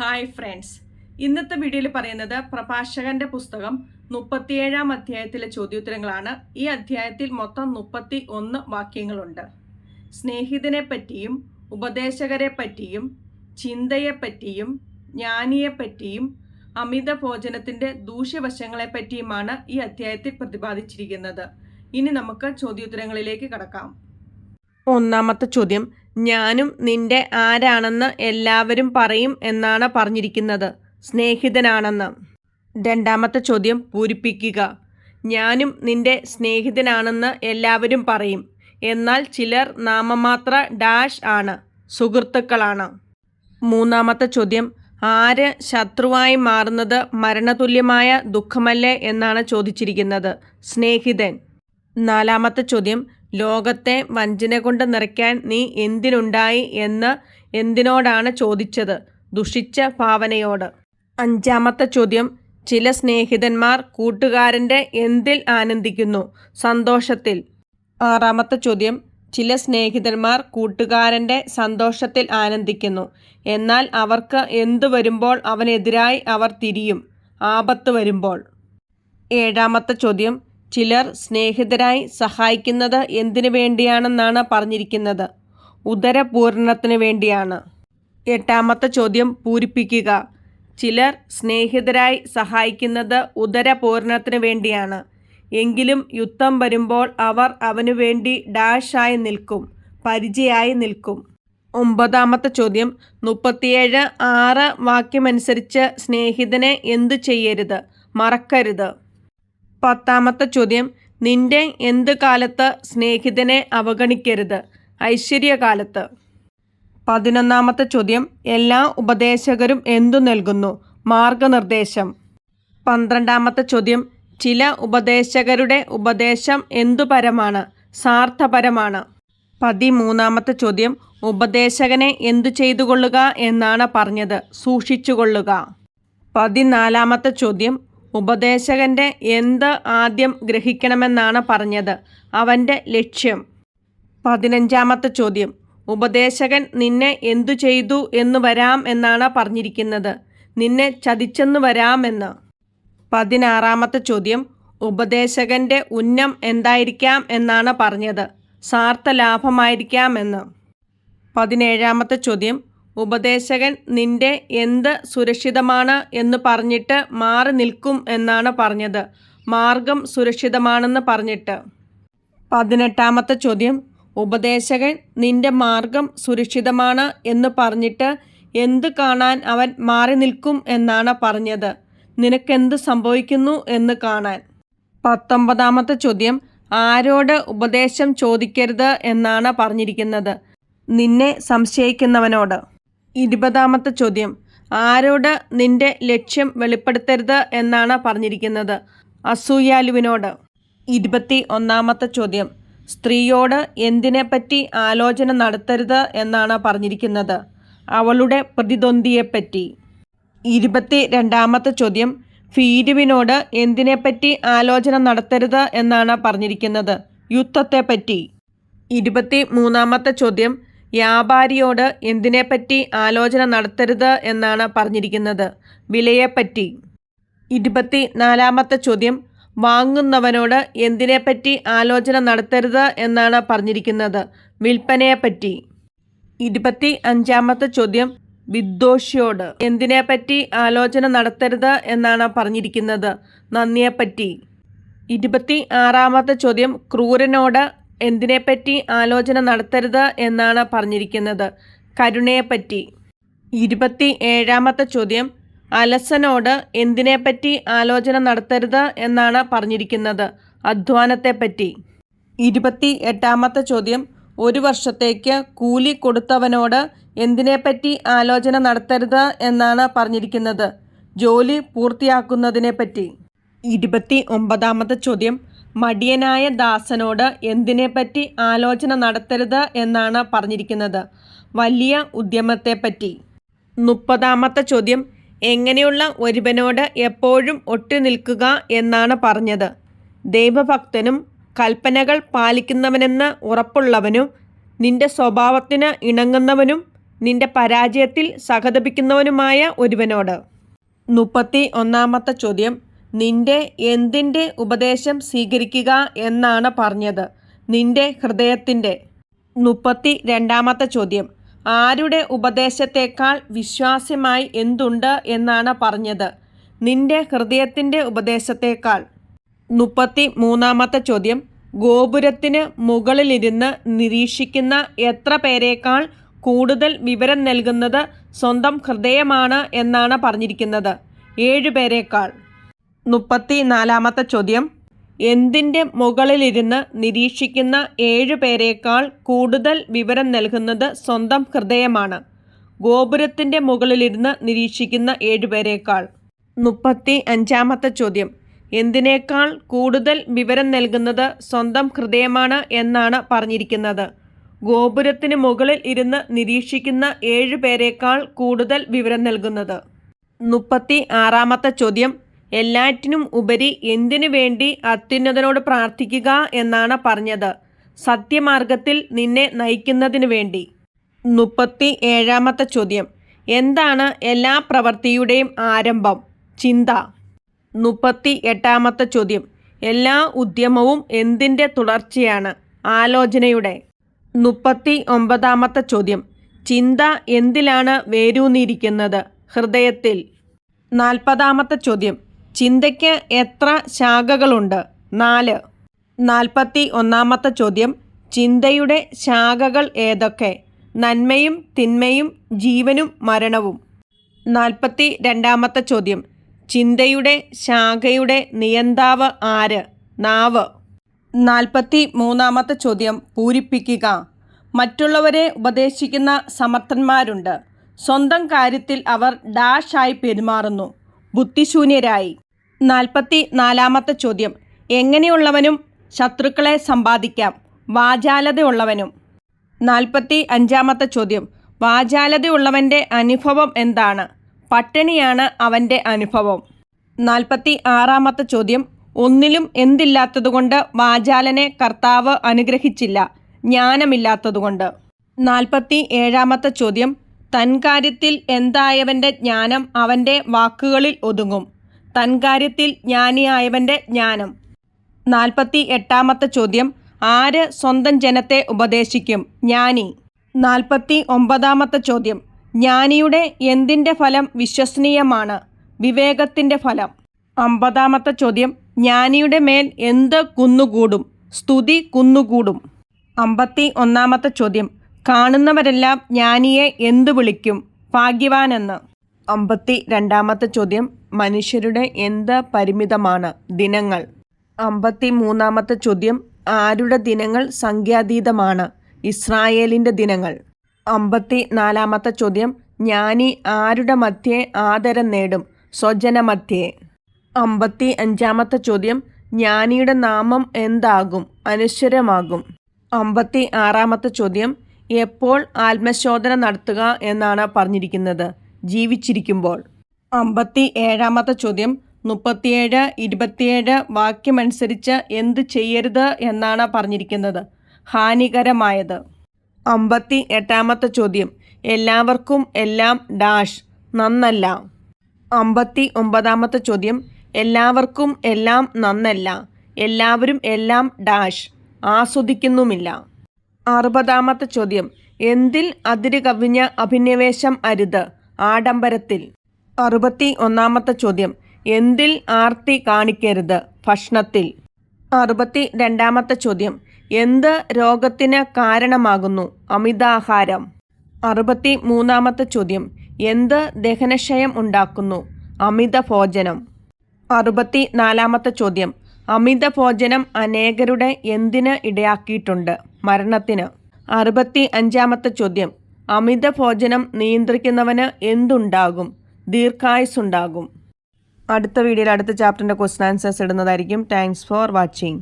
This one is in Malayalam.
ഹായ് ഫ്രണ്ട്സ് ഇന്നത്തെ വീഡിയോയിൽ പറയുന്നത് പ്രഭാഷകന്റെ പുസ്തകം മുപ്പത്തിയേഴാം അധ്യായത്തിലെ ചോദ്യോത്തരങ്ങളാണ്. ഈ അധ്യായത്തിൽ മൊത്തം മുപ്പത്തി ഒന്ന് വാക്യങ്ങളുണ്ട്. സ്നേഹിതനെ പറ്റിയും ഉപദേശകരെ പറ്റിയും ചിന്തയെപ്പറ്റിയും ജ്ഞാനിയെപ്പറ്റിയും അമിത ഭോജനത്തിന്റെ ദൂഷ്യവശങ്ങളെപ്പറ്റിയുമാണ് ഈ അധ്യായത്തിൽ പ്രതിപാദിച്ചിരിക്കുന്നത്. ഇനി നമുക്ക് ചോദ്യോത്തരങ്ങളിലേക്ക് കടക്കാം. ഒന്നാമത്തെ ചോദ്യം ഞാനും നിന്റെ ആരാണെന്ന് എല്ലാവരും പറയും എന്നാണ് പറഞ്ഞിരിക്കുന്നത്. സ്നേഹിതനാണെന്ന്. രണ്ടാമത്തെ ചോദ്യം പൂരിപ്പിക്കുക. ഞാനും നിന്റെ സ്നേഹിതനാണെന്ന് എല്ലാവരും പറയും. എന്നാൽ ചിലർ നാമമാത്ര ഡാഷ് ആണ് സുഹൃത്തുക്കളാണ്. മൂന്നാമത്തെ ചോദ്യം ആര് ശത്രുവായി മാറുന്നത് മരണതുല്യമായ ദുഃഖമല്ലേ എന്നാണ് ചോദിച്ചിരിക്കുന്നത്. സ്നേഹിതൻ. നാലാമത്തെ ചോദ്യം ലോകത്തെ വഞ്ചന കൊണ്ട് നിറയ്ക്കാൻ നീ എന്തിനുണ്ടായി എന്ന് എന്തിനോടാണ് ചോദിച്ചത്? ദുഷിച്ച ഭാവനയോട്. അഞ്ചാമത്തെ ചോദ്യം. ചില സ്നേഹിതന്മാർ കൂട്ടുകാരന്റെ എന്തിൽ ആനന്ദിക്കുന്നു? സന്തോഷത്തിൽ. ആറാമത്തെ ചോദ്യം. ചില സ്നേഹിതന്മാർ കൂട്ടുകാരന്റെ സന്തോഷത്തിൽ ആനന്ദിക്കുന്നു. എന്നാൽ അവർക്ക് എന്തു വരുമ്പോൾ അവനെതിരായി അവർ തിരിയും. ആപത്ത് വരുമ്പോൾ. ഏഴാമത്തെ ചോദ്യം. ചിലർ സ്നേഹിതരായി സഹായിക്കുന്നത് എന്തിനു വേണ്ടിയാണെന്നാണ് പറഞ്ഞിരിക്കുന്നത്. ഉദരപൂരണത്തിന് വേണ്ടിയാണ്. എട്ടാമത്തെ ചോദ്യം പൂരിപ്പിക്കുക. ചിലർ സ്നേഹിതരായി സഹായിക്കുന്നത് ഉദരപൂരണത്തിന് വേണ്ടിയാണ്. എങ്കിലും യുദ്ധം വരുമ്പോൾ അവർ അവനു വേണ്ടി ഡാഷായി നിൽക്കും പരിചയായി നിൽക്കും. ഒമ്പതാമത്തെ ചോദ്യം മുപ്പത്തിയേഴ് ആറ് വാക്യമനുസരിച്ച് സ്നേഹിതനെ എന്തു ചെയ്യരുത്? മറക്കരുത്. പത്താമത്തെ ചോദ്യം നിന്റെ എന്ത് കാലത്ത് സ്നേഹിതനെ അവഗണിക്കരുത്? ഐശ്വര്യകാലത്ത്. പതിനൊന്നാമത്തെ ചോദ്യം എല്ലാ ഉപദേശകരും എന്തു നൽകുന്നു? മാർഗനിർദ്ദേശം. പന്ത്രണ്ടാമത്തെ ചോദ്യം ചില ഉപദേശകരുടെ ഉപദേശം എന്തുപരമാണ് സാർത്ഥപരമാണ് പതിമൂന്നാമത്തെ ചോദ്യം ഉപദേശകനെ എന്തു ചെയ്തുകൊള്ളുക എന്നാണ് പറഞ്ഞത്? സൂക്ഷിച്ചുകൊള്ളുക. പതിനാലാമത്തെ ചോദ്യം ഉപദേശകന്റെ എന്ത് ആദ്യം ഗ്രഹിക്കണമെന്നാണ് പറഞ്ഞത്? അവന്റെ ലക്ഷ്യം. പതിനഞ്ചാമത്തെ ചോദ്യം. ഉപദേശകൻ നിന്നെ എന്തു ചെയ്തു എന്ന് വരാം എന്നാണ് പറഞ്ഞിരിക്കുന്നത്. നിന്നെ ചതിച്ചെന്ന് വരാമെന്ന് പതിനാറാമത്തെ ചോദ്യം. ഉപദേശകന്റെ ഉന്നം എന്തായിരിക്കാം എന്നാണ് പറഞ്ഞത്. സാർത്ഥ ലാഭമായിരിക്കാമെന്ന് പതിനേഴാമത്തെ ചോദ്യം. ഉപദേശകൻ നിന്റെ എന്ത് സുരക്ഷിതമാണ് എന്ന് പറഞ്ഞിട്ട് മാറി നിൽക്കും എന്നാണ് പറഞ്ഞത്. മാർഗം സുരക്ഷിതമാണെന്ന് പറഞ്ഞിട്ട്. പതിനെട്ടാമത്തെ ചോദ്യം. ഉപദേശകൻ നിന്റെ മാർഗം സുരക്ഷിതമാണ് എന്ന് പറഞ്ഞിട്ട് എന്ത് കാണാൻ അവൻ മാറി നിൽക്കും എന്നാണ് പറഞ്ഞത്. നിനക്കെന്ത് സംഭവിക്കുന്നു എന്ന് കാണാൻ. പത്തൊമ്പതാമത്തെ ചോദ്യം. ആരോട് ഉപദേശം ചോദിക്കരുത് എന്നാണ് പറഞ്ഞിരിക്കുന്നത്. നിന്നെ സംശയിക്കുന്നവനോട്. ഇരുപതാമത്തെ ചോദ്യം. ആരോട് നിന്റെ ലക്ഷ്യം വെളിപ്പെടുത്തരുത് എന്നാണ് പറഞ്ഞിരിക്കുന്നത്. അസൂയാലുവിനോട്. ഇരുപത്തി ഒന്നാമത്തെ ചോദ്യം. സ്ത്രീയോട് എന്തിനെപ്പറ്റി ആലോചന നടത്തരുത് എന്നാണ് പറഞ്ഞിരിക്കുന്നത്. അവളുടെ പ്രതിദ്വന്ദിയെപ്പറ്റി ഇരുപത്തി രണ്ടാമത്തെ ചോദ്യം. ഫീരുവിനോട് എന്തിനെപ്പറ്റി ആലോചന നടത്തരുത് എന്നാണ് പറഞ്ഞിരിക്കുന്നത്. യുദ്ധത്തെപ്പറ്റി. ഇരുപത്തി മൂന്നാമത്തെ ചോദ്യം. വ്യാപാരിയോട് എന്തിനെപ്പറ്റി ആലോചന നടത്തരുത് എന്നാണ് പറഞ്ഞിരിക്കുന്നത്. വിലയെപ്പറ്റി. ഇരുപത്തി നാലാമത്തെ ചോദ്യം. വാങ്ങുന്നവനോട് എന്തിനെപ്പറ്റി ആലോചന നടത്തരുത് എന്നാണ് പറഞ്ഞിരിക്കുന്നത്. വിൽപ്പനയെപ്പറ്റി. ഇരുപത്തി അഞ്ചാമത്തെ ചോദ്യം. വിദ്വേഷിയോട് എന്തിനെപ്പറ്റി ആലോചന നടത്തരുത് എന്നാണ് പറഞ്ഞിരിക്കുന്നത്. നന്ദിയെപ്പറ്റി. ഇരുപത്തി ആറാമത്തെ ചോദ്യം. ക്രൂരനോട് എന്തിനെപ്പറ്റി ആലോചന നടത്തരുത് എന്നാണ് പറഞ്ഞിരിക്കുന്നത്. കരുണയെപ്പറ്റി. ഇരുപത്തി ഏഴാമത്തെ ചോദ്യം. അലസനോട് എന്തിനെപ്പറ്റി ആലോചന നടത്തരുത് എന്നാണ് പറഞ്ഞിരിക്കുന്നത്. അധ്വാനത്തെപ്പറ്റി. ഇരുപത്തി എട്ടാമത്തെ ചോദ്യം. ഒരു വർഷത്തേക്ക് കൂലി കൊടുത്തവനോട് എന്തിനെപ്പറ്റി ആലോചന നടത്തരുത് എന്നാണ് പറഞ്ഞിരിക്കുന്നത്. ജോലി പൂർത്തിയാക്കുന്നതിനെപ്പറ്റി. ഇരുപത്തി ഒമ്പതാമത്തെ ചോദ്യം. മടിയനായ ദാസനോട് എന്തിനെപ്പറ്റി ആലോചന നടത്തരുത് എന്നാണ് പറഞ്ഞിരിക്കുന്നത്. വലിയ ഉദ്യമത്തെപ്പറ്റി. മുപ്പതാമത്തെ ചോദ്യം എങ്ങനെയുള്ള ഒരുവനോട് എപ്പോഴും ഒട്ടി നിൽക്കുക എന്നാണ് പറഞ്ഞത്. ദൈവഭക്തനും കൽപ്പനകൾ പാലിക്കുന്നവനെന്ന് ഉറപ്പുള്ളവനും നിന്റെ സ്വഭാവത്തിന് ഇണങ്ങുന്നവനും നിന്റെ പരാജയത്തിൽ സഹതപിക്കുന്നവനുമായ ഒരുവനോട്. മുപ്പത്തി ഒന്നാമത്തെ ചോദ്യം നിന്റെ എന്തിന്റെ ഉപദേശം സ്വീകരിക്കുക എന്നാണ് പറഞ്ഞത്. നിന്റെ ഹൃദയത്തിന്റെ മുപ്പത്തി രണ്ടാമത്തെ ചോദ്യം. ആരുടെ ഉപദേശത്തേക്കാൾ വിശ്വാസ്യമായി എന്തുണ്ട് എന്നാണ് പറഞ്ഞത്. നിന്റെ ഹൃദയത്തിന്റെ ഉപദേശത്തേക്കാൾ. മുപ്പത്തി മൂന്നാമത്തെ ചോദ്യം. ഗോപുരത്തിന് മുകളിലിരുന്ന് നിരീക്ഷിക്കുന്ന എത്ര പേരേക്കാൾ കൂടുതൽ വിവരം നൽകുന്നത് സ്വന്തം ഹൃദയമാണ് എന്നാണ് പറഞ്ഞിരിക്കുന്നത്. ഏഴ് പേരേക്കാൾ. മുപ്പത്തി നാലാമത്തെ ചോദ്യം. എന്തിന്റെ മുകളിലിരുന്ന് നിരീക്ഷിക്കുന്ന ഏഴ് പേരേക്കാൾ കൂടുതൽ വിവരം നൽകുന്നത് സ്വന്തം ഹൃദയമാണ്. ഗോപുരത്തിന്റെ മുകളിലിരുന്ന് നിരീക്ഷിക്കുന്ന ഏഴ് പേരേക്കാൾ. മുപ്പത്തി അഞ്ചാമത്തെ ചോദ്യം. എന്തിനേക്കാൾ കൂടുതൽ വിവരം നൽകുന്നത് സ്വന്തം ഹൃദയമാണ് എന്നാണ് പറഞ്ഞിരിക്കുന്നത്. ഗോപുരത്തിന് മുകളിൽ ഇരുന്ന് നിരീക്ഷിക്കുന്ന ഏഴ് പേരേക്കാൾ കൂടുതൽ വിവരം നൽകുന്നത്. മുപ്പത്തി ആറാമത്തെ ചോദ്യം. എല്ലാറ്റിനും ഉപരി എന്തിനു വേണ്ടി അത്യുന്നതനോട് പ്രാർത്ഥിക്കുക എന്നാണ് പറഞ്ഞത്. സത്യമാർഗത്തിൽ നിന്നെ നയിക്കുന്നതിന് വേണ്ടി. മുപ്പത്തി ഏഴാമത്തെ ചോദ്യം. എന്താണ് എല്ലാ പ്രവൃത്തിയുടെയും ആരംഭം? ചിന്ത. മുപ്പത്തി എട്ടാമത്തെ ചോദ്യം. എല്ലാ ഉദ്യമവും എന്തിന്റെ തുടർച്ചയാണ്? ആലോചനയുടെ. മുപ്പത്തി ഒമ്പതാമത്തെ ചോദ്യം. ചിന്ത എന്തിലാണ് വേരൂന്നിയിരിക്കുന്നത്? ഹൃദയത്തിൽ. നാൽപ്പതാമത്തെ ചോദ്യം. ചിന്തയ്ക്ക് എത്ര ശാഖകളുണ്ട്? നാല്. നാൽപ്പത്തി ഒന്നാമത്തെ ചോദ്യം ചിന്തയുടെ ശാഖകൾ ഏതൊക്കെ? നന്മയും തിന്മയും ജീവനും മരണവും. നാൽപ്പത്തി രണ്ടാമത്തെ ചോദ്യം ചിന്തയുടെ ശാഖയുടെ നിയന്താവ് ആര്? നാവ്. നാൽപ്പത്തി മൂന്നാമത്തെ ചോദ്യം പൂരിപ്പിക്കുക. മറ്റുള്ളവരെ ഉപദേശിക്കുന്ന സമർത്ഥന്മാരുണ്ട്. സ്വന്തം കാര്യത്തിൽ അവർ ഡാഷായി പെരുമാറുന്നു. ബുദ്ധിശൂന്യരായി. നാൽപ്പത്തി നാലാമത്തെ ചോദ്യം. എങ്ങനെയുള്ളവനും ശത്രുക്കളെ സമ്പാദിക്കാം. വാചാലതയുള്ളവനും. നാൽപ്പത്തി അഞ്ചാമത്തെ ചോദ്യം. വാചാലതയുള്ളവന്റെ അനുഭവം എന്താണ്? പട്ടിണിയാണ് അവന്റെ അനുഭവം. നാൽപ്പത്തി ആറാമത്തെ ചോദ്യം. ഒന്നിലും എന്തില്ലാത്തതുകൊണ്ട് വാചാലനെ കർത്താവ് അനുഗ്രഹിച്ചില്ല. ജ്ഞാനമില്ലാത്തതുകൊണ്ട്. നാൽപ്പത്തി ഏഴാമത്തെ ചോദ്യം. തൻകാര്യത്തിൽ എന്തായവന്റെ ജ്ഞാനം അവന്റെ വാക്കുകളിൽ ഒതുങ്ങും. തൻകാര്യത്തിൽ ജ്ഞാനിയായവന്റെ ജ്ഞാനം. നാൽപ്പത്തി എട്ടാമത്തെ ചോദ്യം ആര് സ്വന്തം ജനത്തെ ഉപദേശിക്കും? ജ്ഞാനി. നാൽപ്പത്തി ഒമ്പതാമത്തെ ചോദ്യം ജ്ഞാനിയുടെ എന്തിന്റെ ഫലം വിശ്വസനീയമാണ്? വിവേകത്തിന്റെ ഫലം. അമ്പതാമത്തെ ചോദ്യം ജ്ഞാനിയുടെ മേൽ എന്ത് കുന്നുകൂടും? സ്തുതി കുന്നുകൂടും. അമ്പത്തി ഒന്നാമത്തെ ചോദ്യം കാണുന്നവരെല്ലാം ജ്ഞാനിയെ എന്തു വിളിക്കും? ഭാഗ്യവാനെന്ന്. അമ്പത്തി രണ്ടാമത്തെ ചോദ്യം മനുഷ്യരുടെ എന്ത് പരിമിതമാണ് ദിനങ്ങൾ? അമ്പത്തി മൂന്നാമത്തെ ചോദ്യം ആരുടെ ദിനങ്ങൾ സംഖ്യാതീതമാണ്? ഇസ്രായേലിന്റെ ദിനങ്ങൾ. അമ്പത്തി നാലാമത്തെ ചോദ്യം ജ്ഞാനി ആരുടെ മധ്യേ ആദരം നേടും? സ്വജന മധ്യേ. അമ്പത്തി അഞ്ചാമത്തെ ചോദ്യം ജ്ഞാനിയുടെ നാമം എന്താകും? അനശ്വരമാകും. അമ്പത്തി ആറാമത്തെ ചോദ്യം എപ്പോൾ ആത്മശോധന നടത്തുക എന്നാണ് പറഞ്ഞിരിക്കുന്നത്. ജീവിച്ചിരിക്കുമ്പോൾ. അമ്പത്തി ഏഴാമത്തെ ചോദ്യം മുപ്പത്തിയേഴ് ഇരുപത്തിയേഴ് വാക്യമനുസരിച്ച് എന്ത് ചെയ്യരുത് എന്നാണ് പറഞ്ഞിരിക്കുന്നത്. ഹാനികരമായത്. അമ്പത്തി എട്ടാമത്തെ ചോദ്യം എല്ലാവർക്കും എല്ലാം ഡാഷ് നന്നല്ല. അമ്പത്തി ഒമ്പതാമത്തെ ചോദ്യം എല്ലാവർക്കും എല്ലാം നന്നല്ല എല്ലാവരും എല്ലാം ഡാഷ് ആസ്വദിക്കുന്നുമില്ല. അറുപതാമത്തെ ചോദ്യം. എന്തിൽ അതിര് കവിഞ്ഞ അഭിനിവേശം അരുത്? ആഡംബരത്തിൽ. അറുപത്തി ഒന്നാമത്തെ ചോദ്യം. എന്തിൽ ആർത്തി കാണിക്കരുത്? ഭക്ഷണത്തിൽ. അറുപത്തി രണ്ടാമത്തെ ചോദ്യം. എന്ത് രോഗത്തിന് കാരണമാകുന്നു? അമിതാഹാരം. അറുപത്തി മൂന്നാമത്തെ ചോദ്യം. എന്ത് ദഹനക്ഷയം ഉണ്ടാക്കുന്നു? അമിത ഭോജനം അറുപത്തി നാലാമത്തെ ചോദ്യം. അമിത ഭോജനം അനേകരുടെ എന്തിന് ഇടയാക്കിയിട്ടുണ്ട്? മരണത്തിന്. അറുപത്തി അഞ്ചാമത്തെ ചോദ്യം. അമിത ഭോജനം നിയന്ത്രിക്കുന്നവന് എന്തുണ്ടാകും? ദീർഘായുസുണ്ടാകും അടുത്ത വീഡിയോയിൽ അടുത്ത ചാപ്റ്ററിന്റെ ക്വസ്റ്റൻ ആൻസേഴ്സ് ഇടുന്നതായിരിക്കും. Thanks for watching